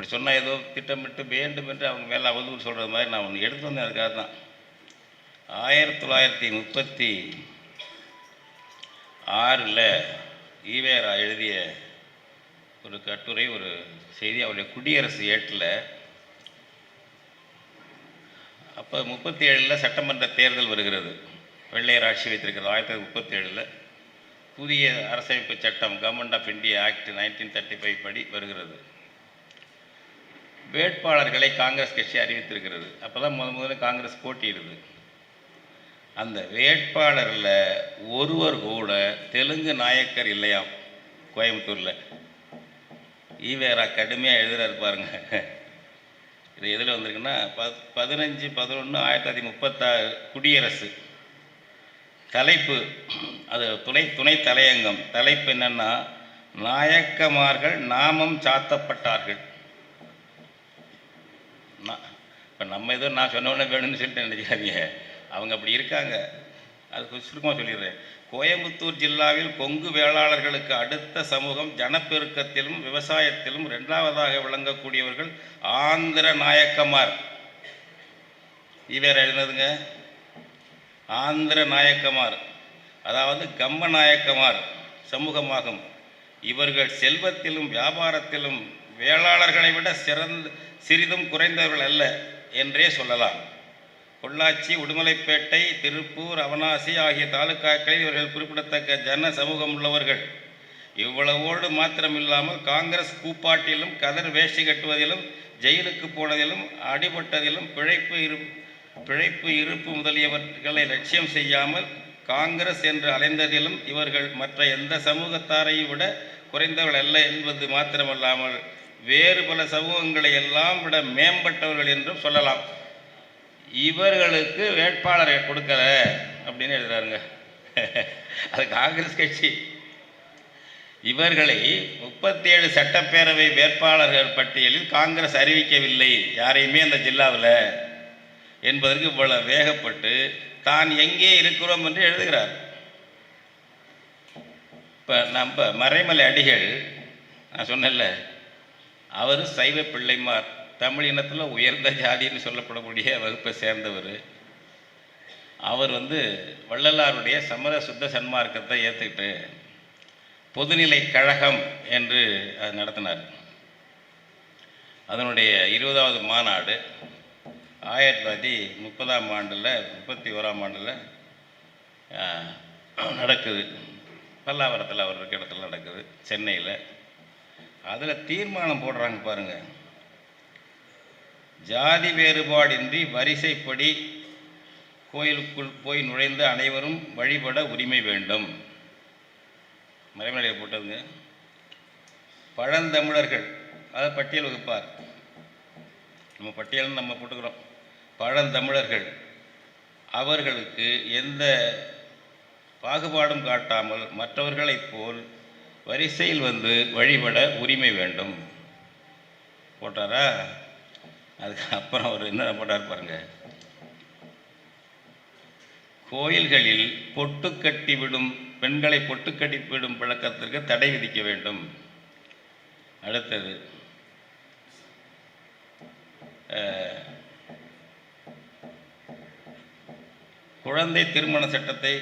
அப்படி சொன்னால் ஏதோ திட்டமிட்டு வேண்டும் என்று அவங்க மேலே அவதூறு சொல்கிறது மாதிரி நான் ஒன்று எடுத்து வந்தேன் அதுக்காக தான். ஆயிரத்தி தொள்ளாயிரத்தி முப்பத்தி ஆறில் ஈவேரா எழுதிய ஒரு கட்டுரை ஒரு செய்தி அவருடைய குடியரசு ஏட்டில். அப்போ முப்பத்தி ஏழில் சட்டமன்ற தேர்தல் வருகிறது. வெள்ளையர் ஆட்சி வைத்திருக்கிறது. ஆயிரத்தி தொள்ளாயிரத்தி முப்பத்தி ஏழில் புதிய அரசமைப்பு சட்டம் government of India act nineteen thirty five படி வருகிறது. வேட்பாளர்களை காங்கிரஸ் கட்சி அறிவித்திருக்கிறது. அப்போ தான் முத முதல்ல காங்கிரஸ் போட்டியிடுது. அந்த வேட்பாளரில் ஒருவர் கூட தெலுங்கு நாயக்கர் இல்லையாம் கோயம்புத்தூரில். ஈவேரா கடுமையாக எழுதுறாரு பாருங்க. இது எதில் வந்திருக்குன்னா ப பதினஞ்சு பதினொன்று ஆயிரத்தி தொள்ளாயிரத்தி முப்பத்தாறு குடியரசு. தலைப்பு அது துணை துணை தலையங்கம். தலைப்பு என்னென்னா நாயக்கமார்கள் நாமம் சாத்தப்பட்டார்கள். இப்போ நம்ம ஏதோ நான் சொன்ன வேணும்னு சொல்லிட்டு நினைக்காதீங்க அவங்க அப்படி இருக்காங்க. அது சுருக்கமாக சொல்லிடுறேன். கோயம்புத்தூர் ஜில்லாவில் கொங்கு வேளாளர்களுக்கு அடுத்த சமூகம் ஜனப்பெருக்கத்திலும் விவசாயத்திலும் ரெண்டாவதாக விளங்கக்கூடியவர்கள் ஆந்திர நாயக்கமார். இவர் எழுதுனதுங்க ஆந்திர நாயக்கமார். அதாவது கம்ம நாயக்கமார் சமூகமாகும். இவர்கள் செல்வத்திலும் வியாபாரத்திலும் வேளாளர்களை விட சிறந்த சிறிதும் குறைந்தவர்கள் அல்ல. என்றே சொல்லலாம். பொள்ளாச்சி உடுமலைப்பேட்டை திருப்பூர் அவனாசி ஆகிய தாலுக்காக்களில் இவர்கள் குறிப்பிடத்தக்க ஜன சமூகம் உள்ளவர்கள். இவ்வளவோடு மாத்திரமில்லாமல் காங்கிரஸ் கூப்பாட்டிலும் கதர் வேஷ்டி கட்டுவதிலும் ஜெயிலுக்கு போனதிலும் அடிபட்டதிலும் பிழைப்பு இரு பிழைப்பு இருப்பு முதலியவர்களை லட்சியம் செய்யாமல் காங்கிரஸ் என்று அலைந்ததிலும் இவர்கள் மற்ற எந்த சமூகத்தாரையும் விட குறைந்தவர்கள் அல்ல என்பது மாத்திரமல்லாமல் வேறு பல சமூகங்களை எல்லாம் விட மேம்பட்டவர்கள் என்றும் சொல்லலாம். இவர்களுக்கு வேட்பாளரை கொடுக்கல அப்படின்னு எழுதுறாருங்க. அது காங்கிரஸ் கட்சி. இவர்களை முப்பத்தேழு சட்டப்பேரவை வேட்பாளர்கள் பட்டியலில் காங்கிரஸ் அறிவிக்கவில்லை. யாரையுமே அந்த ஜில்லாவில் என்பதற்கு இவ்வளவு வேகப்பட்டு தான் எங்கே இருக்கிறோம் என்று எழுதுகிறார். இப்போ நம்ம மறைமலை அடிகள் நான் சொன்னேன்ல அவர் சைவ பிள்ளைமார். தமிழ் இனத்தில் உயர்ந்த ஜாதின்னு சொல்லப்படக்கூடிய வகுப்பை சேர்ந்தவர். அவர் வந்து வள்ளலாருடைய சமர சுத்த சன்மார்க்கத்தை ஏற்றுக்கிட்டு பொதுநிலை கழகம் என்று அது நடத்தினார். அதனுடைய இருபதாவது மாநாடு ஆயிரத்தி தொள்ளாயிரத்தி முப்பதாம் ஆண்டில் முப்பத்தி ஓராம் ஆண்டில் நடக்குது. பல்லாவரத்தில் அவர் இருக்க இடத்துல நடக்குது. சென்னையில். அதில் தீர்மானம் போடுறாங்க பாருங்க. ஜாதி வேறுபாடின்றி வரிசைப்படி கோயிலுக்குள் போய் நுழைந்த அனைவரும் வழிபட உரிமை வேண்டும். மறைமலையை போட்டதுங்க. பழந்தமிழர்கள் அதை பட்டியல் வகுப்பார். நம்ம பட்டியல்னு நம்ம போட்டுக்கிறோம். பழந்தமிழர்கள் அவர்களுக்கு எந்த பாகுபாடும் காட்டாமல் மற்றவர்களைப் போல் வரிசையில் வந்து வழிபட உரிமை வேண்டும். போட்டாரா? அதுக்கப்புறம் அவர் என்ன போட்டார் பாருங்க. கோயில்களில் பொட்டு கட்டிவிடும் பெண்களை பொட்டு கட்டி விடும் பழக்கத்திற்கு தடை விதிக்க வேண்டும். அடுத்தது குழந்தை திருமண சட்டத்தை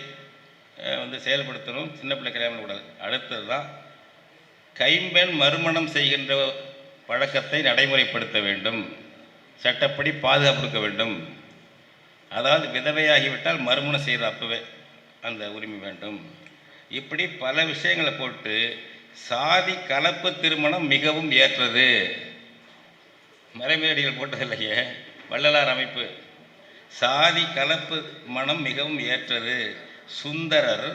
வந்து செயல்படுத்தணும். சின்ன பிள்ளை கல்யாணம் பண்ணக்கூடாது அடுத்தது தான் கைம்பெண் மறுமணம் செய்கின்ற பழக்கத்தை நடைமுறைப்படுத்த வேண்டும். சட்டப்படி பாதுகாப்பு கொடுக்க வேண்டும். அதாவது விதவையாகிவிட்டால் மறுமணம் செய்கிற அப்பவே அந்த உரிமை வேண்டும். இப்படி பல விஷயங்களை போட்டு சாதி கலப்பு திருமணம் மிகவும் ஏற்றது. மறைமேடிகள் போட்டதில்லையே. வள்ளலார் அமைப்பு. சாதி கலப்பு மனம் மிகவும் ஏற்றது. சுந்தரர்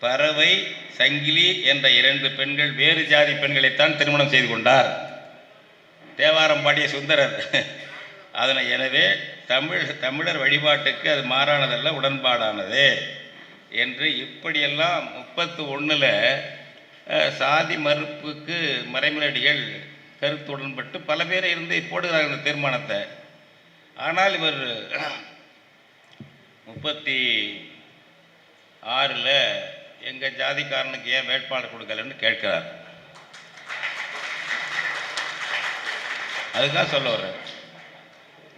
பறவை சங்கிலி என்ற இரண்டு பெண்கள் வேறு ஜாதி பெண்களைத்தான் திருமணம் செய்து கொண்டார். தேவாரம் பாடிய சுந்தரர். அதனை எனவே தமிழ் தமிழர் வழிபாட்டுக்கு அது மாறானதல்ல உடன்பாடானது என்று இப்படியெல்லாம் முப்பத்து ஒன்றில் சாதி மறுப்புக்கு மறைமலடிகள் கருத்து உடன்பட்டு பல பேரை இருந்து போடுகிறார்கள் இந்த தீர்மானத்தை. ஆனால் இவர் முப்பத்தி ஆறில் எங்கள் ஜாதிக்காரனுக்கு ஏன் வேட்பாளர் கொடுக்கலன்னு கேட்கிறார். அதுக்காக சொல்ல வர்றேன்.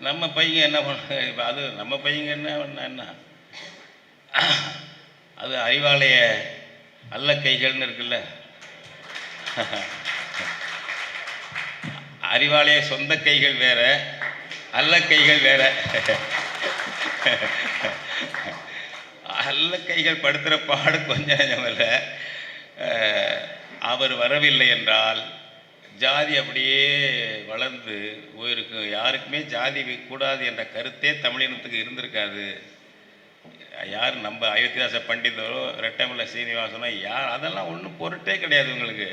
நம்ம பையன் என்ன பண்ண இப்போ அது நம்ம பையங்க என்ன பண்ண என்ன? அது அறிவாலய அல்ல கைகள்னு இருக்குல்ல. அறிவாலய சொந்த கைகள் வேற அல்ல கைகள் வேற. அல்ல கைகள் படுத்துகிற பாடு கொஞ்சம் நெஞ்சமில்ல அவர் வரவில்லை என்றால் ஜாதி அப்படியே வளர்ந்து போயிருக்கும் யாருக்குமே ஜாதி கூடாது என்ற கருத்தே தமிழினத்துக்கு இருந்திருக்காது. யார் நம்ம அயோத்திதாச பண்டிதரோ ரெட்டமலை சீனிவாசனோ யார் அதெல்லாம் ஒன்றும் பொருட்டே கிடையாது உங்களுக்கு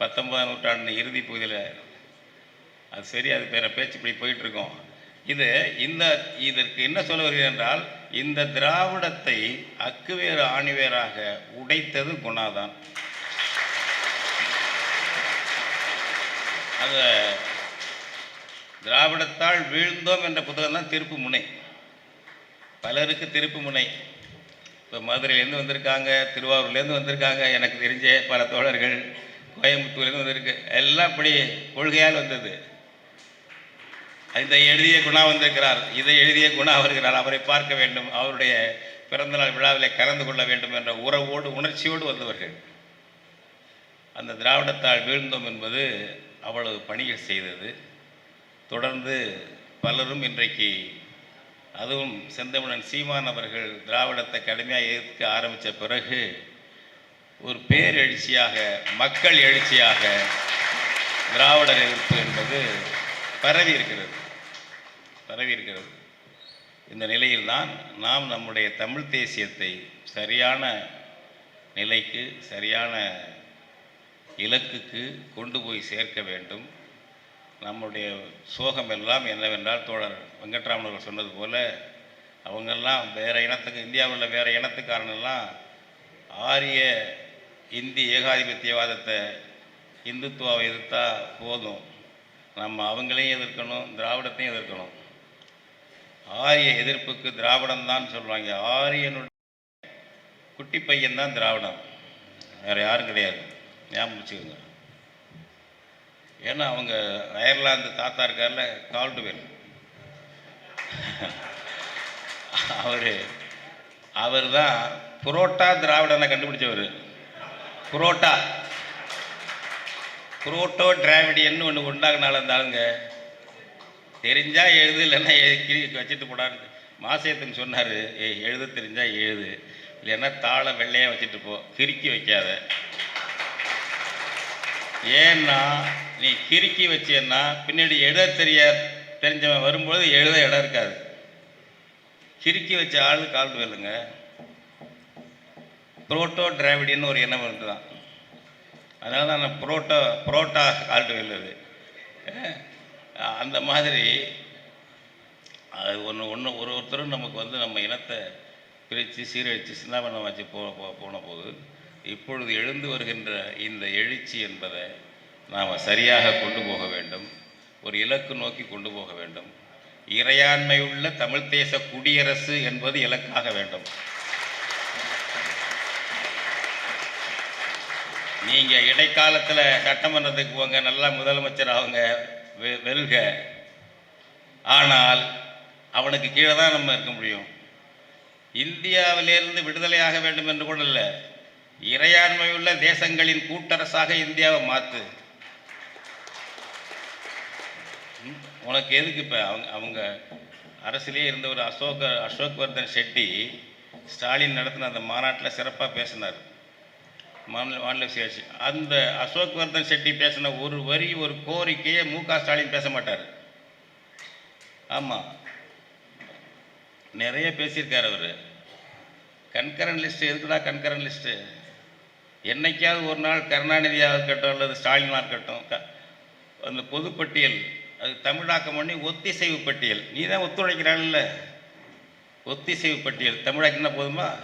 பத்தொன்பதாம் நூற்றாண்டு இறுதி பகுதியில் அது சரி அது பேர பேச்சு இப்படி போயிட்டுருக்கோம் இது இந்த இதற்கு என்ன சொல்ல வருகிறேன் என்றால் இந்த திராவிடத்தை அக்குவேறு ஆணிவேராக உடைத்தது குணாதான். அந்த திராவிடத்தால் வீழ்ந்தோம் என்ற புத்தகம் தான் திருப்பு முனை. பலருக்கு திருப்பு முனை. இப்போ மதுரையிலேருந்து வந்திருக்காங்க திருவாரூர்லேருந்து வந்திருக்காங்க எனக்கு தெரிஞ்ச பல தோழர்கள் கோயம்புத்தூர்லேருந்து வந்திருக்கு. எல்லாம் இப்படி கொள்கையால் வந்தது. இதை எழுதிய குணா வந்திருக்கிறார். இதை எழுதிய குணா வருகிறார். அவரை பார்க்க வேண்டும். அவருடைய பிறந்தநாள் விழாவில் கலந்து கொள்ள வேண்டும் என்ற உறவோடு உணர்ச்சியோடு வந்தவர்கள். அந்த திராவிடத்தால் வீழ்ந்தோம் என்பது அவ்வளவு பணிகள் செய்தது. தொடர்ந்து பலரும் இன்றைக்கு அதுவும் செந்தமிழன் சீமான் அவர்கள் திராவிடத்தை கடுமையாக எதிர்க்க ஆரம்பித்த பிறகு ஒரு பேரெழுச்சியாக மக்கள் எழுச்சியாக திராவிடர் எதிர்ப்பு என்பது பரவி இருக்கிறது. பரவி இருக்கிறது. இந்த நிலையில்தான் நாம் நம்முடைய தமிழ் தேசியத்தை சரியான நிலைக்கு சரியான இலக்குக்கு கொண்டு போய் சேர்க்க வேண்டும். நம்முடைய சோகம் எல்லாம் என்னவென்றால் தோழர் வெங்கட்ராமன் அவர்கள் சொன்னது போல் அவங்கெல்லாம் வேறு இனத்துக்கு இந்தியாவில் வேறு இனத்துக்காரனெல்லாம் ஆரிய இந்தி ஏகாதிபத்தியவாதத்தை இந்துத்துவாவை எதிர்த்தா போதும். நம்ம அவங்களையும் எதிர்க்கணும் திராவிடத்தையும் எதிர்க்கணும். ஆரிய எதிர்ப்புக்கு திராவிடம் தான் சொல்லுவாங்க. ஆரியனுடைய குட்டி பையன் தான் திராவிடம். வேறு யாரும் கிடையாது. ஞாபகம் வச்சுக்கோங்க. ஏன்னா அவங்க அயர்லாந்து தாத்தா இருக்கார்ல கால்டுவெல். அவர் அவர் தான் புரோட்டா திராவிடனை கண்டுபிடிச்சவர். புரோட்டா. புரோட்டோ டிராவிடியன்னு ஒன்று உண்டாகினால இருந்தாலுங்க தெரிஞ்சால் எழுது இல்லைன்னா எழு- வச்சுட்டு போடான்னு மாசேத்துன்னு சொன்னார் ஏய் எழுத தெரிஞ்சால் எழுது இல்லைன்னா தாளை வெள்ளையாக வச்சுட்டு போ கிறுக்கி வைக்காத. ஏன்னா நீ கிறுக்கி வச்சேன்னா பின்னாடி எழுத தெரிய தெரிஞ்சவன் வரும்பொழுது எழுத இடம் இருக்காது. கிறுக்கி வச்ச ஆள் கால் வேலுங்க. புரோட்டோ டிராவிடின்னு ஒரு எண்ணம் இருந்துதான். அதனால தான் நான் புரோட்டோ புரோட்டா கால்ட்டு வெல்லுது அந்த மாதிரி அது ஒன்று ஒன்று ஒரு ஒருத்தரும் நமக்கு வந்து நம்ம இனத்தை பிரித்து சீரழித்து சின்னாபண்ணம் வச்சு போ போன போது இப்பொழுது எழுந்து வருகின்ற இந்த எழுச்சி என்பதை நாம் சரியாக கொண்டு போக வேண்டும். ஒரு இலக்கு நோக்கி கொண்டு போக வேண்டும். இறையாண்மையுள்ள தமிழ் தேச குடியரசு என்பது இலக்காக வேண்டும். நீங்கள் இடைக்காலத்தில் சட்டமன்றத்துக்கு போங்க நல்லா முதலமைச்சர் அவங்க வெல்க. ஆனால் அவனுக்கு கீழே தான் நம்ம இருக்க முடியும். இந்தியாவிலிருந்து விடுதலையாக வேண்டும் என்று கூட இல்லை. இறையாண்மையுள்ள தேசங்களின் கூட்டரசாக இந்தியாவை மாற்று உனக்கு எதுக்கு இப்போ அவங்க அவங்க அரசிலே இருந்த ஒரு அசோக அசோக் வர்தன் ஷெட்டி ஸ்டாலின் நடத்தின அந்த மாநாட்டில் சிறப்பாக பேசினார். மாநில மாநில சுயாட்சி அந்த அசோக் வர்தன் செட்டி பேசின ஒரு வரி ஒரு கோரிக்கையை மு க ஸ்டாலின் பேச மாட்டார். ஆமாம் நிறைய பேசியிருக்கார் அவர். கண்கரன் லிஸ்ட்டு எதுக்குடா கண்கரன் லிஸ்ட்டு என்னைக்காவது ஒரு நாள் கருணாநிதியாக இருக்கட்டும் அல்லது ஸ்டாலினாக இருக்கட்டும் க அந்த பொதுப்பட்டியல் அது தமிழாக்கம் பண்ணி ஒத்திசைவு பட்டியல். நீ தான் ஒத்துழைக்கிறான்ல ஒத்திசைவு பட்டியல். தமிழாக்கினா போதுமா?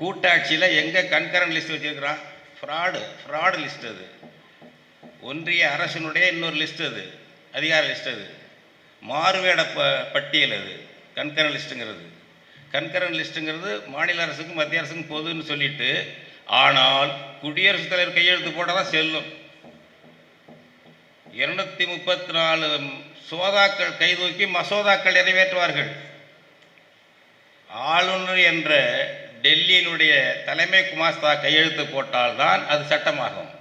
கூட்டாட்சியில் எங்கே கண்கரன் லிஸ்ட் வச்சுருக்கிறான்? ஃப்ராடு ஃப்ராடு லிஸ்ட் அது. ஒன்றிய அரசினுடைய இன்னொரு லிஸ்ட் அது அதிகார லிஸ்ட் அது. மாறுவேட ப பட்டியல் அது கண்கரன் லிஸ்ட்டுங்கிறது கண்கரன் லிஸ்ட்டுங்கிறது மாநில அரசுக்கும் மத்திய அரசுக்கும் பொதுன்னு சொல்லிட்டு ஆனால் குடியரசுத் தலைவர் கையெழுத்து போட்டால் தான் செல்லும். இருநூத்தி முப்பத்தி நாலு சோதாக்கள் கைதூக்கி மசோதாக்கள் நிறைவேற்றுவார்கள். ஆளுநர் என்ற டெல்லியினுடைய தலைமை குமாஸ்தா கையெழுத்து போட்டால்தான் அது சட்டமாகும்.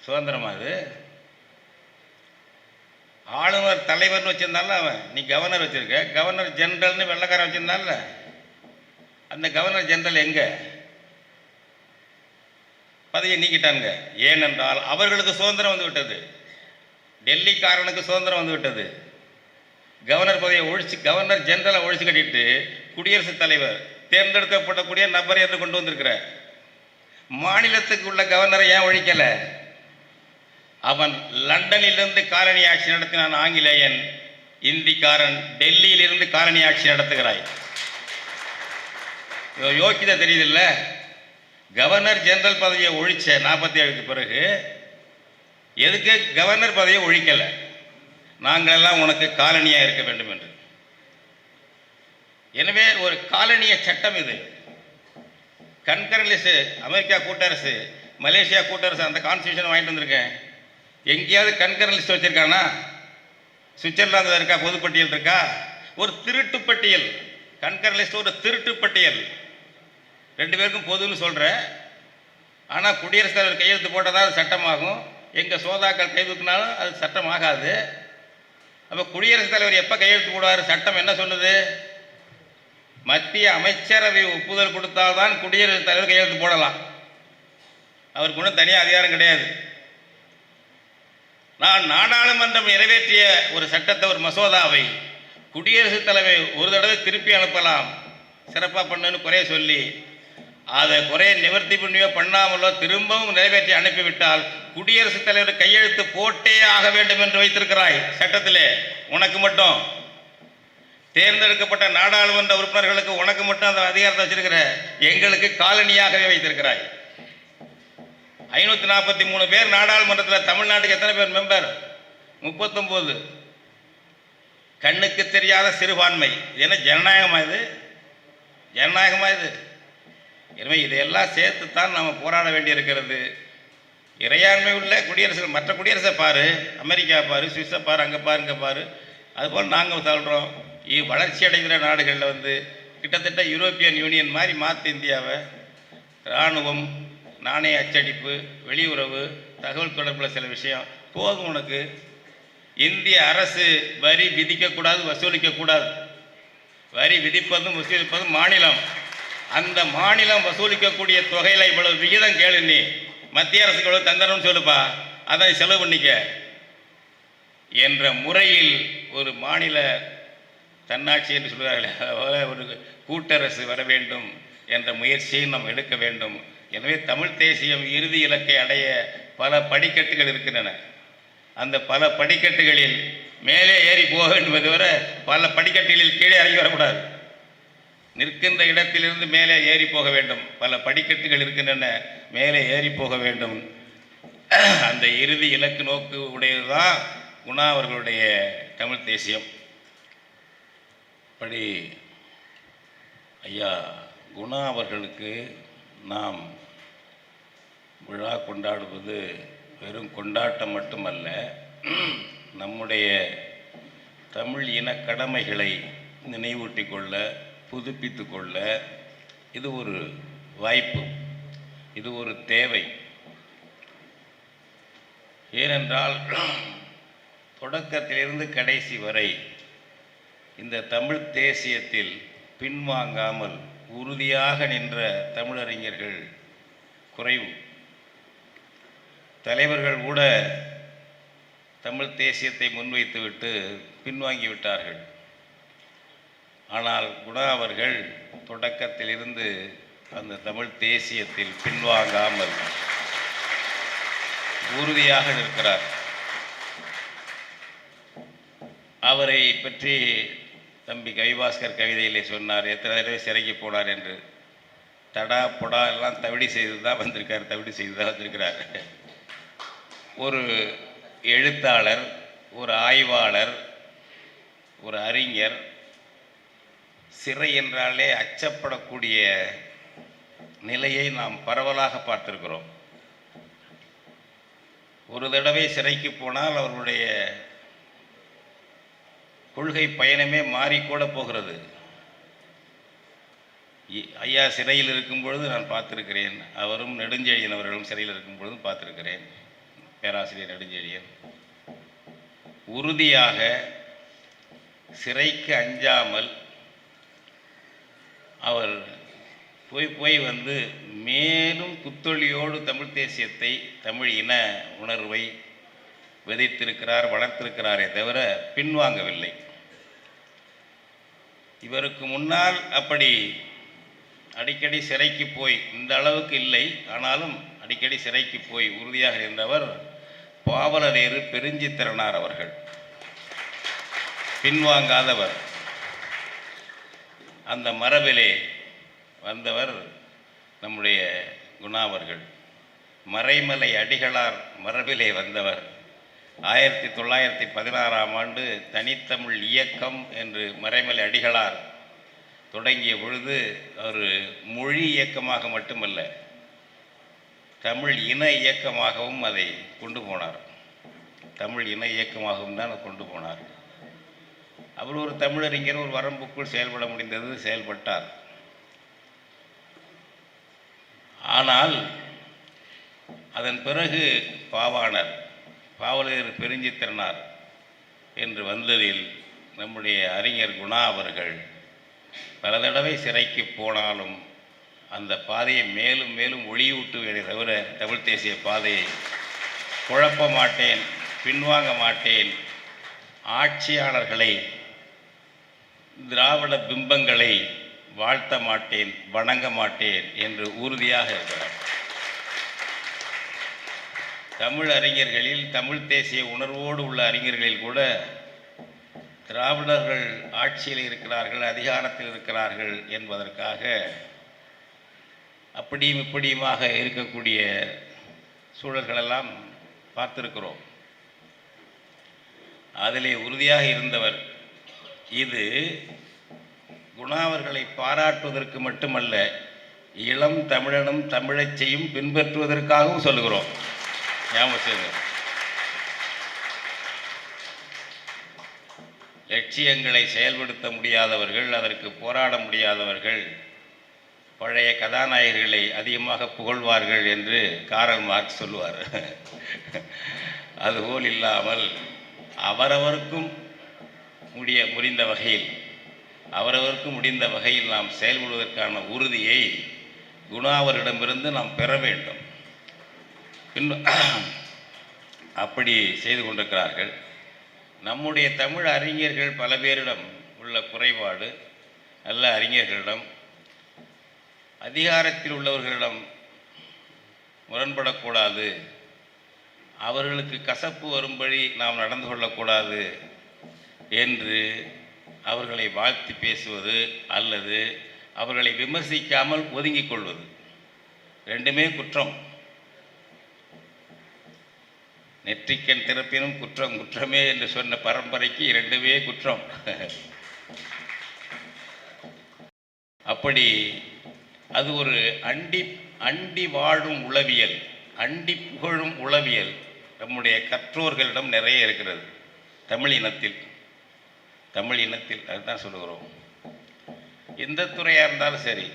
சுதந்திரம் அது? ஆளுநர் தலைவர்னு வச்சுருந்தால அவன்? நீ கவர்னர் வச்சுருக்க. கவர்னர் ஜென்ரல்னு வெள்ளக்காரன் வச்சுருந்தால அந்த கவர்னர் ஜென்ரல் எங்கே? பதவியை நீக்கிட்டாங்க ஏனென்றால் அவர்களுக்கு சுதந்திரம் வந்து விட்டது. டெல்லிக்காரனுக்கு சுதந்திரம் வந்து விட்டது. கவர்னர் பதவியை ஒழிச்சு கவர்னர் ஜென்ரலை ஒழிச்சு கட்டிட்டு குடியரசுத் தலைவர் தேர்ந்தெடுக்கப்படக்கூடிய நபரை என்று கொண்டு வந்திருக்கிறார். மாநிலத்துக்கு உள்ள கவர்னரை ஏன் ஒழிக்கல? அவன் லண்டனிலிருந்து காலனி ஆட்சி நடத்தினான் ஆங்கிலேயன். இந்திக்காரன் டெல்லியிலிருந்து காலனி ஆட்சி நடத்துகிறாய். யோ- யோக்கியதை தெரியுதில்ல? கவர்னர் ஜெனரல் பதவியை ஒழிச்ச நாற்பத்தி ஏழுக்கு பிறகு எதுக்கு கவர்னர் பதவியை ஒழிக்கலை? நாங்களெல்லாம் உனக்கு காலனியாக இருக்க வேண்டும் என்று. எனவே ஒரு காலனிய சட்டம் இது. கன்கரன் அமெரிக்கா கூட்டரசு மலேசியா கூட்டரசு அந்த கான்ஸ்டியூஷன் வாங்கிட்டு வந்திருக்கேன். எங்கேயாவது கன்கரன் வச்சுருக்கானா? வச்சிருக்கானா சுவிட்சர்லாந்தில் இருக்கா? பொதுப்பட்டியல் இருக்கா? ஒரு திருட்டு பட்டியல் கன்கரன் ஒரு திருட்டு பட்டியல் ரெண்டு பேருக்கும் பொதுன்னு சொல்கிறேன் ஆனால் குடியரசுத் தலைவர் கையெழுத்து போட்டால் தான் அது சட்டமாகும். எங்கள் சோதாக்கள் கைதுக்குனாலும் அது சட்டமாகாது. அப்போ குடியரசுத் தலைவர் எப்போ கையெழுத்து போடுவார்? சட்டம் என்ன சொல்லுது மத்திய அமைச்சரவை ஒப்புதல் கொடுத்தால்தான் குடியரசுத் தலைவர் கையெழுத்து போடலாம். அவருக்கு ஒன்றும் தனியாக அதிகாரம் கிடையாது. நான் நாடாளுமன்றம் நிறைவேற்றிய ஒரு சட்டத்தை ஒரு மசோதாவை குடியரசுத் தலைவர் ஒரு தடவை திருப்பி அனுப்பலாம். சிறப்பாக பண்ணுன்னு குறைய சொல்லி அதை குறைய நிவர்த்தி பண்ணியோ பண்ணாமலோ திரும்பவும் நிறைவேற்றி அனுப்பிவிட்டால் குடியரசுத் தலைவர் கையெழுத்து போட்டே ஆக வேண்டும் என்று வைத்திருக்கிறாய். சட்டத்திலே உனக்கு மட்டும். தேர்ந்தெடுக்கப்பட்ட நாடாளுமன்ற உறுப்பினர்களுக்கு உனக்கு மட்டும் அந்த அதிகாரத்தை வச்சிருக்கிற எங்களுக்கு காலனியாகவே வைத்திருக்கிறாய். ஐநூற்றி நாற்பத்தி மூணு பேர் நாடாளுமன்றத்தில் தமிழ்நாட்டுக்கு எத்தனை பேர் மெம்பர் முப்பத்தொம்போது. கண்ணுக்கு தெரியாத சிறுபான்மை. இது என்ன ஜனநாயகமா இது? ஜனநாயகமா இது? எனவே இதையெல்லாம் சேர்த்து தான் நம்ம போராட வேண்டியிருக்கிறது. இறையாண்மை உள்ள குடியரசு மற்ற குடியரசை பாரு அமெரிக்கா பாரு சுவிஸை பாரு அங்கே பாரு இங்கே பாரு. அதுபோல் நாங்கள் சொல்கிறோம் வளர்ச்சி அடைகிற நாடுகளில் வந்து கிட்டத்தட்ட யூரோப்பியன் யூனியன் மாதிரி மாற்று இந்தியாவை. இராணுவம் நாணய அச்சடிப்பு வெளியுறவு தகவல் தொடர்பில் சில விஷயம். போதும் உனக்கு. இந்திய அரசு வரி விதிக்கக்கூடாது வசூலிக்கக்கூடாது வரி விதிப்பதும் வசூலிப்பதும் மாநிலம். அந்த மாநிலம் வசூலிக்கக்கூடிய தொகையில் இவ்வளவு விகிதம் கேளு நீ. மத்திய அரசுக்கு இவ்வளவு தந்தரம்னு சொல்லுப்பா. அதை செலவு பண்ணிக்க. என்ற முறையில் ஒரு மாநில தன்னாட்சி என்று சொல்கிறார்களே ஒரு கூட்டரசு வர வேண்டும் என்ற முயற்சியை நாம் எடுக்க வேண்டும். எனவே தமிழ் தேசியம் இறுதி இலக்கை அடைய பல படிக்கட்டுகள் இருக்கின்றன. அந்த பல படிக்கட்டுகளில் மேலே ஏறி போக வேண்டும் தவிர பல படிக்கட்டுகளில் கீழே இறங்கி வரக்கூடாது. நிற்கின்ற இடத்திலிருந்து மேலே ஏறி போக வேண்டும். பல படிக்கட்டுகள் இருக்கின்றன மேலே ஏறி போக வேண்டும். அந்த இறுதி இலக்கு நோக்கு உடையதுதான் குணா அவர்களுடைய தமிழ் தேசியம். படி ஐயா குணா அவர்களுக்கு நாம் விழா கொண்டாடுவது வெறும் கொண்டாட்டம் மட்டுமல்ல நம்முடைய தமிழ் இன கடமைகளை நினைவூட்டி கொள்ள புதுப்பித்து கொள்ள இது ஒரு வாய்ப்பு இது ஒரு தேவை. ஏனென்றால் தொடக்கத்திலிருந்து கடைசி வரை இந்த தமிழ் தேசியத்தில் பின்வாங்காமல் உறுதியாக நின்ற தமிழறிஞர்கள் குறைவு. தலைவர்கள் கூட தமிழ் தேசியத்தை முன்வைத்துவிட்டு பின்வாங்கிவிட்டார்கள் ஆனால் குணா அவர்கள் தொடக்கத்திலிருந்து அந்த தமிழ் தேசியத்தில் பின்வாங்காமல் உறுதியாக நிற்கிறார். அவரை பற்றி தம்பி கவிபாஸ்கர் கவிதையிலே சொன்னார் எத்தனை தடவை சிறைக்கு போனார் என்று. தடா பொடா எல்லாம் தவிடி செய்து தான் வந்திருக்கார் தவிடி செய்து தான் வந்திருக்கிறார். ஒரு எழுத்தாளர் ஒரு ஆய்வாளர் ஒரு அறிஞர் சிறை என்றாலே அச்சப்படக்கூடிய நிலையை நாம் பரவலாக பார்த்திருக்கிறோம். ஒரு தடவை சிறைக்கு போனால் அவர்களுடைய கொள்கை பயணமே மாறிக்கூட போகிறது. ஐயா சிறையில் இருக்கும் பொழுது நான் பார்த்திருக்கிறேன். அவரும் நெடுஞ்செழியன் அவர்களும் சிறையில் இருக்கும் பொழுதும் பார்த்துருக்கிறேன். பேராசிரியர் நெடுஞ்செழியன். உறுதியாக சிறைக்கு அஞ்சாமல் அவர் போய் போய் வந்து மேலும் புத்தொழியோடு தமிழ் தேசியத்தை தமிழ் இன உணர்வை விதைத்திருக்கிறார் வளர்த்திருக்கிறாரே தவிர பின்வாங்கவில்லை. இவருக்கு முன்னால் அப்படி அடிக்கடி சிறைக்கு போய் இந்த அளவுக்கு இல்லை. ஆனாலும் அடிக்கடி சிறைக்கு போய் உறுதியாக இருந்தவர் பாவலரேறு பெருஞ்சித்திரனார் அவர்கள். பின்வாங்காதவர். அந்த மரபிலே வந்தவர் நம்முடைய குணாவர்கள். மறைமலை அடிகளார் மரபிலே வந்தவர். ஆயிரத்தி தொள்ளாயிரத்தி பதினாறாம் ஆண்டு தனித்தமிழ் இயக்கம் என்று மறைமலை அடிகளார் தொடங்கிய பொழுது அவர் மொழி இயக்கமாக மட்டுமல்ல தமிழ் இன இயக்கமாகவும் அதை கொண்டு போனார். தமிழ் இன இயக்கமாகவும் தான் கொண்டு போனார். அவர் ஒரு தமிழறிஞர் ஒரு வரம்புக்குள் செயல்பட முடிந்தது செயல்பட்டார். ஆனால் அதன் பிறகு பாவாணர் பாவலர் பெருஞ்சித்திரனார் என்று வந்ததில் நம்முடைய அறிஞர் குணா அவர்கள் பல தடவை சிறைக்கு போனாலும் அந்த பாதையை மேலும் மேலும் ஒளியூட்டுவேனே தவிர தமிழ் தேசிய பாதையை குழப்ப மாட்டேன் பின்வாங்க மாட்டேன். ஆட்சியாளர்களை திராவிட பிம்பங்களை வாழ்த்த மாட்டேன் வணங்க மாட்டேன் என்று உறுதியாக இருக்கிறார். தமிழ் அறிஞர்களில் தமிழ் தேசிய உணர்வோடு உள்ள அறிஞர்களில் கூட திராவிடர்கள் ஆட்சியில் இருக்கிறார்கள் அதிகாரத்தில் இருக்கிறார்கள் என்பதற்காக அப்படியும் இப்படியுமாக இருக்கக்கூடிய சூழல்களெல்லாம் பார்த்திருக்கிறோம். அதிலே உறுதியாக இருந்தவர் இது குணாவர்களை பாராட்டுவதற்கு மட்டுமல்ல இளம் தமிழனும் தமிழச்சையும் பின்பற்றுவதற்காகவும் சொல்லுகிறோம். ஞாபகம் லட்சியங்களை செயல்படுத்த முடியாதவர்கள் அதற்கு போராட முடியாதவர்கள் பழைய கதாநாயகர்களை அதிகமாக புகழ்வார்கள் என்று காரல் மார்க் சொல்லுவார். அதுபோல் இல்லாமல் அவரவருக்கும் முடிய முடிந்த வகையில் அவரவருக்கும் முடிந்த வகையில் நாம் செயல்படுவதற்கான உறுதியை குணாவரிடமிருந்து நாம் பெற வேண்டும். பின்பு அப்படி செய்து கொண்டிருக்கிறார்கள். நம்முடைய தமிழ் அறிஞர்கள் பல பேரிடம் உள்ள குறைபாடு நல்ல அறிஞர்களிடம் அதிகாரத்தில் உள்ளவர்களிடம் முரண்படக்கூடாது. அவர்களுக்கு கசப்பு வரும்படி நாம் நடந்து கொள்ளக்கூடாது என்று அவர்களை வாழ்த்து பேசுவது அல்லது அவர்களை விமர்சிக்காமல் ஒதுங்கிக் கொள்வது. ரெண்டுமே குற்றம். நெற்றிக்கண் திறப்பினும் குற்றம் குற்றமே என்று சொன்ன பரம்பரைக்கு இரண்டுமே குற்றம். அப்படி அது ஒரு அண்டி அண்டி வாழும் உளவியல் அண்டி புகழும் உளவியல் நம்முடைய கற்றோர்களிடம் நிறைய இருக்கிறது. தமிழ் இனத்தில் தமிழ் இனத்தில் அதுதான் சொல்லுகிறோம். எந்த துறையாக இருந்தாலும் சரி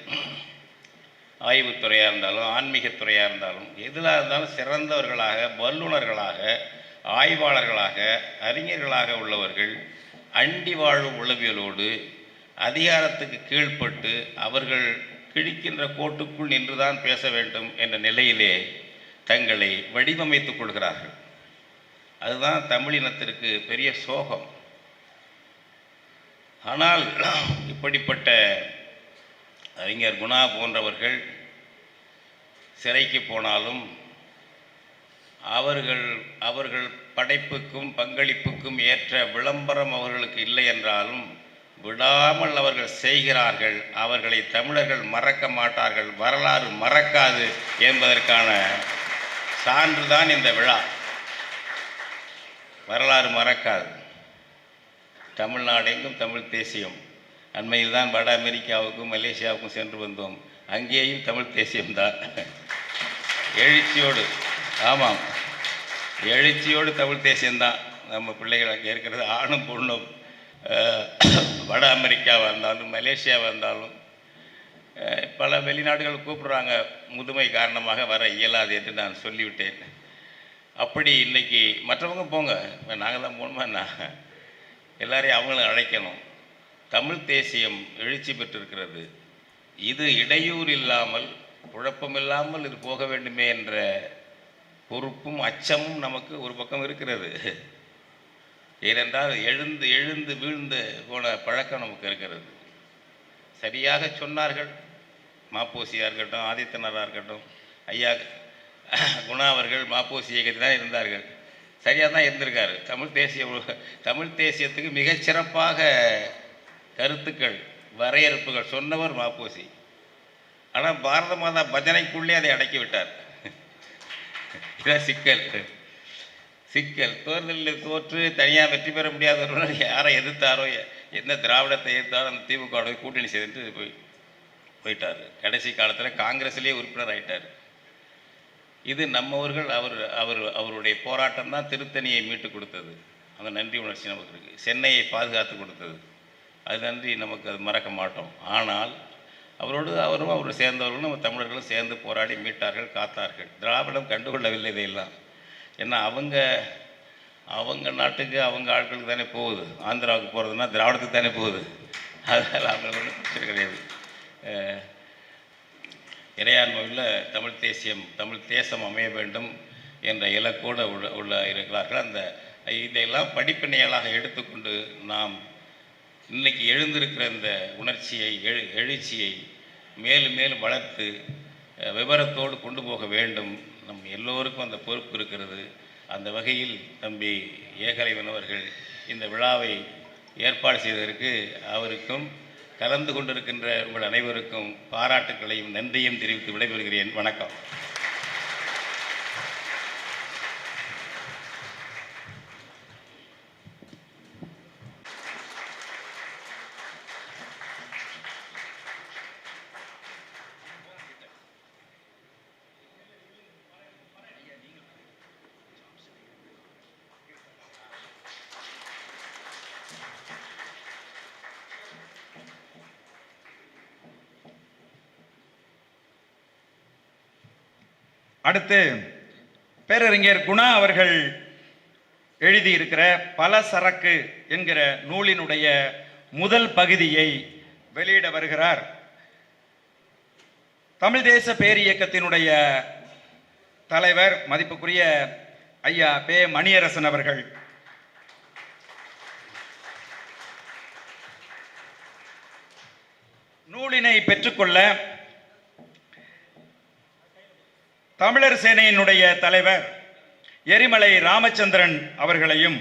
ஆய்வுத்துறையாக இருந்தாலும் ஆன்மீகத்துறையாக இருந்தாலும் எதிலாக இருந்தாலும் சிறந்தவர்களாக வல்லுநர்களாக ஆய்வாளர்களாக அறிஞர்களாக உள்ளவர்கள் அண்டி வாழும் உளவியலோடு அதிகாரத்துக்கு கீழ்ப்பட்டு அவர்கள் கிழிக்கின்ற கோட்டுக்குள் நின்றுதான் பேச வேண்டும் என்ற நிலையிலே தங்களை வடிவமைத்துக் கொள்கிறார்கள். அதுதான் தமிழினத்திற்கு பெரிய சோகம். ஆனால் இப்படிப்பட்ட அறிஞர் குணா போன்றவர்கள் சிறைக்கு போனாலும் அவர்கள் அவர்கள் படைப்புக்கும் பங்களிப்புக்கும் ஏற்ற விளம்பரம் அவர்களுக்கு இல்லை என்றாலும் விடாமல் அவர்கள் செய்கிறார்கள். அவர்களை தமிழர்கள் மறக்க மாட்டார்கள். வரலாறு மறக்காது என்பதற்கான சான்றுதான் இந்த விழா. வரலாறு மறக்காது. தமிழ்நாடெங்கும் தமிழ் தேசியம். அண்மையில் தான் வட அமெரிக்காவுக்கும் மலேசியாவுக்கும் சென்று வந்தோம். அங்கேயும் தமிழ் தேசியம்தான். எழுச்சியோடு ஆமாம். எழுச்சியோடு தமிழ் தேசியம்தான். நம்ம பிள்ளைகள் அங்கே இருக்கிறது ஆணும் பொண்ணும் வட அமெரிக்காவாக இருந்தாலும் மலேசியாவாக இருந்தாலும் பல வெளிநாடுகள் கூப்பிடுறாங்க முதுமை காரணமாக வர இயலாது என்று நான் சொல்லிவிட்டேன். அப்படி இன்றைக்கி மற்றவங்க போங்க நாங்கள் தான் போகணுமா என்ன? எல்லாரையும் அவங்களும் அழைக்கணும். தமிழ் தேசியம் எழுச்சி பெற்றிருக்கிறது. இது இடையூறு இல்லாமல் குழப்பமில்லாமல் இது போக வேண்டுமே என்ற பொறுப்பும் அச்சமும் நமக்கு ஒரு பக்கம் இருக்கிறது. ஏனென்றால் எழுந்து எழுந்து வீழ்ந்து போன பழக்கம் நமக்கு இருக்கிறது. சரியாக சொன்னார்கள். மாப்போசியாக இருக்கட்டும் ஆதித்தனராக இருக்கட்டும் ஐயா குணா அவர்கள் மாப்போசி இயக்கத்தில் தான் இருந்தார்கள். சரியாக தான் இருந்திருக்காரு. தமிழ் தேசிய தமிழ் தேசியத்துக்கு மிகச்சிறப்பாக கருத்துக்கள் வரையறுப்புகள் சொன்னவர் மாப்போசி. ஆனால் பாரத மாதா பஜனைக்குள்ளே அதை அடக்கி விட்டார் இதான் சிக்கல். சிக்கல். தேர்தலில் தோற்று தனியாக வெற்றி பெற முடியாதவர்கள் யாரை எதிர்த்தாரோ என்ன திராவிடத்தை எதிர்த்தாரோ அந்த திமுக கூட்டணி செய்துட்டு போய் போயிட்டார். கடைசி காலத்தில் காங்கிரஸ்லேயே உறுப்பினர் ஆயிட்டார். இது நம்மவர்கள் அவர் அவர் அவருடைய போராட்டம் தான் திருத்தணியை மீட்டு கொடுத்தது. அந்த நன்றி உணர்ச்சி நமக்கு இருக்குது சென்னையை பாதுகாத்து கொடுத்தது. அது நன்றி நமக்கு அது மறக்க மாட்டோம். ஆனால் அவரோடு அவரும் அவரை சேர்ந்தவர்களும் நம்ம தமிழர்களும் சேர்ந்து போராடி மீட்டார்கள் காத்தார்கள். திராவிடம் கண்டுகொள்ளவில்லை இதையெல்லாம். ஏன்னா அவங்க அவங்க நாட்டுக்கு அவங்க ஆட்களுக்கு தானே போகுது. ஆந்திராவுக்கு போகிறதுனா திராவிடத்துக்கு தானே போகுது. அதனால் அவங்களுக்கு ஒன்றும் பிரச்சனை கிடையாது. இறையாண்மையில் தமிழ் தேசியம் தமிழ் தேசம் அமைய வேண்டும் என்ற இலக்கோடு உள்ள உள்ள இருக்கிறார்கள். அந்த இதையெல்லாம் படிப்பினைகளாக எடுத்துக்கொண்டு நாம் இன்னைக்கு எழுந்திருக்கிற இந்த உணர்ச்சியை எழு எழுச்சியை மேலும் மேலும் வளர்த்து விவரத்தோடு கொண்டு போக வேண்டும். நம் எல்லோருக்கும் அந்த பொறுப்பு இருக்கிறது. அந்த வகையில் தம்பி ஏகலைவன் அவர்கள் இந்த விழாவை ஏற்பாடு செய்ததற்கு அவருக்கும் கலந்து கொண்டிருக்கின்ற உங்கள் அனைவருக்கும் பாராட்டுக்களையும் நன்றியும் தெரிவித்து விடைபெறுகிறேன். வணக்கம். அடுத்து பேரறிஞர் குணா அவர்கள் எழுதியிருக்கிற பல சரக்கு என்கிற நூலினுடைய முதல் பகுதியை வெளியிட வருகிறார். தமிழ் தேச பேரியக்கத்தினுடைய தலைவர் மதிப்புக்குரிய ஐயா பே மணியரசன் அவர்கள். நூலினை பெற்றுக்கொள்ள தமிழர் சேனையினுடைய தலைவர் எரிமலை ராமச்சந்திரன் அவர்களையும்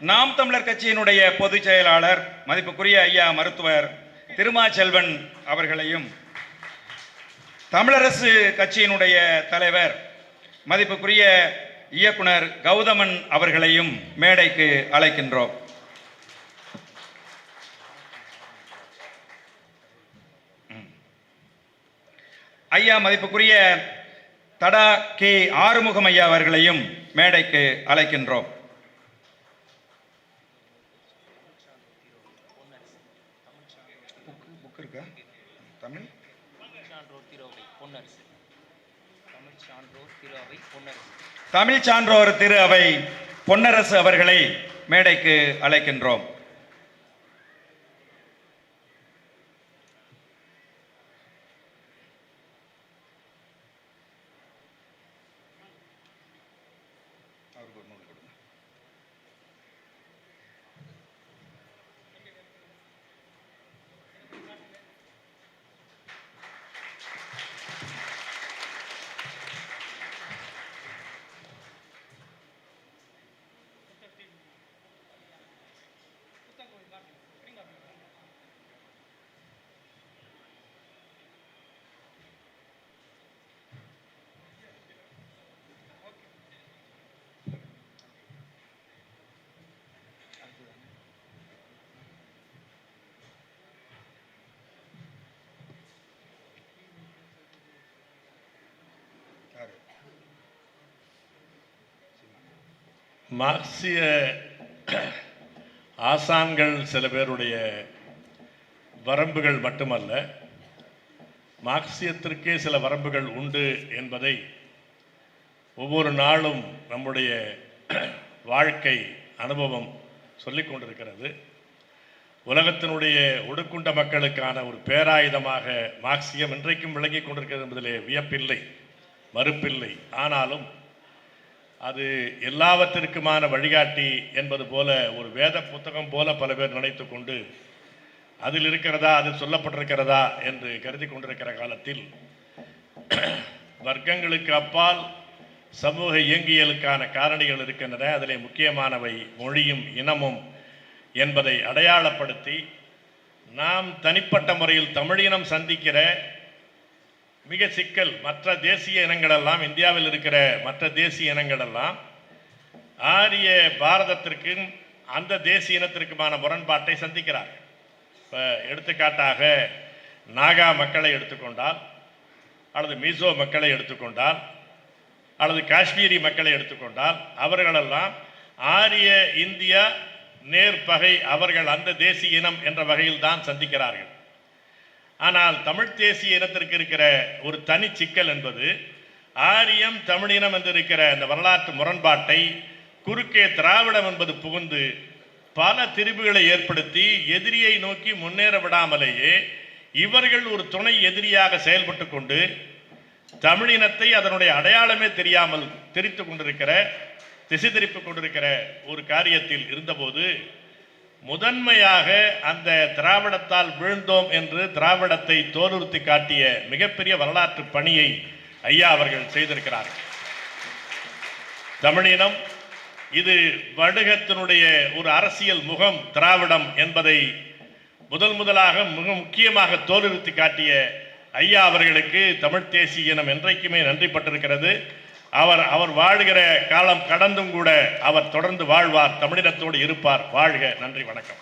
நாம் தமிழர் கட்சியினுடைய பொதுச் செயலாளர் மதிப்புக்குரிய ஐயா மருத்துவர் திருமாச்செல்வன் அவர்களையும் தமிழரசு கட்சியினுடைய தலைவர் மதிப்புக்குரிய இயக்குனர் கௌதமன் அவர்களையும் மேடைக்கு அழைக்கின்றோம். ஐயா மதிப்புக்குரிய தடா கே ஆறுமுகம் ஐயா அவர்களையும் மேடைக்கு அழைக்கின்றோம். தமிழ் சான்றோர் திரு அவை பொன்னரசு அவர்களை மேடைக்கு அழைக்கின்றோம். மார்க்சிய ஆசான்கள் சில பேருடைய வரம்புகள் மட்டுமல்ல மார்க்சியத்திற்கே சில வரம்புகள் உண்டு என்பதை ஒவ்வொரு நாளும் நம்முடைய வாழ்க்கை அனுபவம் சொல்லிக் கொண்டிருக்கிறது. உலகத்தினுடைய ஒடுக்குண்ட மக்களுக்கான ஒரு பேராயுதமாக மார்க்சியம் இன்றைக்கும் விளங்கிக் கொண்டிருக்கிறது என்பதிலே வியப்பில்லை மறுப்பில்லை. ஆனாலும் அது எல்லாவற்றிற்குமான வழிகாட்டி என்பது போல ஒரு வேத புத்தகம் போல பல பேர் நினைத்து கொண்டு அதில் இருக்கிறதா அது சொல்லப்பட்டிருக்கிறதா என்று கருதி கொண்டிருக்கிற காலத்தில் வர்க்கங்களுக்கு அப்பால் சமூக இயங்கியலுக்கான காரணிகள் இருக்கின்றன. அதிலே முக்கியமானவை மொழியும் இனமும் என்பதை அடையாளப்படுத்தி நாம் தனிப்பட்ட முறையில் தமிழினம் சந்திக்கிற மிக சிக்கல். மற்ற தேசிய இனங்களெல்லாம் இந்தியாவில் இருக்கிற மற்ற தேசிய இனங்களெல்லாம் ஆரிய பாரதத்திற்கும் அந்த தேசிய இனத்திற்குமான முரண்பாட்டை சந்திக்கிறார்கள். இப்போ எடுத்துக்காட்டாக நாகா மக்களை எடுத்துக்கொண்டால் அல்லது மீசோ மக்களை எடுத்துக்கொண்டால் அல்லது காஷ்மீரி மக்களை எடுத்துக்கொண்டால் அவர்களெல்லாம் ஆரிய இந்தியா நேர்பகை அவர்கள் அந்த தேசிய இனம் என்ற வகையில் தான் சந்திக்கிறார்கள். ஆனால் தமிழ் தேசிய இனத்திற்கு இருக்கிற ஒரு தனி சிக்கல் என்பது ஆரியம் தமிழினம் என்று இருக்கிற அந்த வரலாற்று முரண்பாட்டை குறுக்கே திராவிடம் என்பது புகுந்து பல திரிபுகளை ஏற்படுத்தி எதிரியை நோக்கி முன்னேற விடாமலேயே இவர்கள் ஒரு துணை எதிரியாக செயல்பட்டு கொண்டு தமிழினத்தை அதனுடைய அடையாளமே தெரியாமல் தெரித்து கொண்டிருக்கிற திசை திருப்பிக் கொண்டிருக்கிற ஒரு காரியத்தில் இருந்தபோது முதன்மையாக அந்த திராவிடத்தால் வீழ்ந்தோம் என்று திராவிடத்தை தோலுறுத்தி காட்டிய மிகப்பெரிய வரலாற்று பணியை ஐயா அவர்கள் செய்திருக்கிறார்கள் தமிழினம் இது வடுகத்தினுடைய ஒரு அரசியல் முகம் திராவிடம் என்பதை முதல் முதலாக மிக முக்கியமாக தோலுறுத்தி காட்டிய ஐயா அவர்களுக்கு தமிழ் தேசிய இனம் என்றைக்குமே நன்றிப்பட்டிருக்கிறது அவர் அவர் வாழ்கிற காலம் கடந்தும் கூட அவர் தொடர்ந்து வாழ்வார். தமிழினத்தோடு இருப்பார். வாழ்க. நன்றி. வணக்கம்.